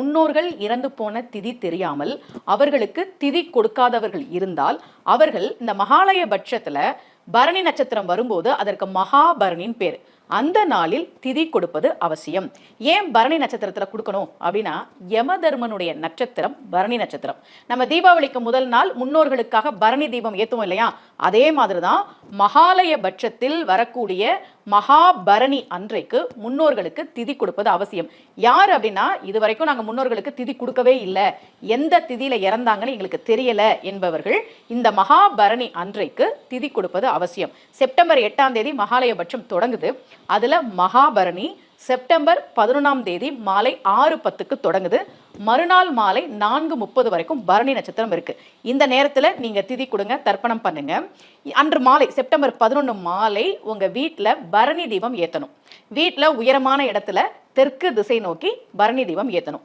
முன்னோர்கள் இறந்து போன திதி தெரியாமல் அவர்களுக்கு திதி கொடுக்காதவர்கள் இருந்தால் அவர்கள் இந்த மகாலய பட்சத்தில் பரணி நட்சத்திரம் வரும்போது அதற்கு மகாபரணின் பேர். அந்த நாளில் திதி கொடுப்பது அவசியம். ஏன் பரணி நட்சத்திரத்தில் கொடுக்கணும்? அப்படின்னா யமதர்மனுடைய நட்சத்திரம் பரணி நட்சத்திரம். நம்ம தீபாவளிக்கு முதல் நாள் முன்னோர்களுக்காக பரணி தீபம் ஏற்றுவோம் இல்லையா? அதே மாதிரி தான் மகாலய பட்சத்தில் வரக்கூடிய மகாபரணி அன்றைக்கு முன்னோர்களுக்கு திதி கொடுப்பது அவசியம். யார் அப்படின்னா இது வரைக்கும் நாங்கள் முன்னோர்களுக்கு திதி கொடுக்கவே இல்லை. எந்த திதியில் இறந்தாங்கன்னு எங்களுக்கு தெரியலை என்பவர்கள் இந்த மகாபரணி அன்றைக்கு திதி கொடுப்பது அவசியம். செப்டம்பர் எட்டாம் தேதி மகாலயபட்சம் தொடங்குது. அதில் மகாபரணி செப்டம்பர் பதினொன்றாம் தேதி மாலை ஆறு பத்துக்கு தொடங்குது. மறுநாள் மாலை நான்கு முப்பது வரைக்கும் பரணி நட்சத்திரம் இருக்கு. இந்த நேரத்தில் நீங்க திதி கொடுங்க தர்ப்பணம் பண்ணுங்க. அன்று மாலை செப்டம்பர் பதினொன்று மாலை உங்க வீட்டில் பரணி தீபம் ஏற்றணும் வீட்டில் உயரமான இடத்துல தெற்கு திசை நோக்கி பரணி தீபம் ஏற்றணும்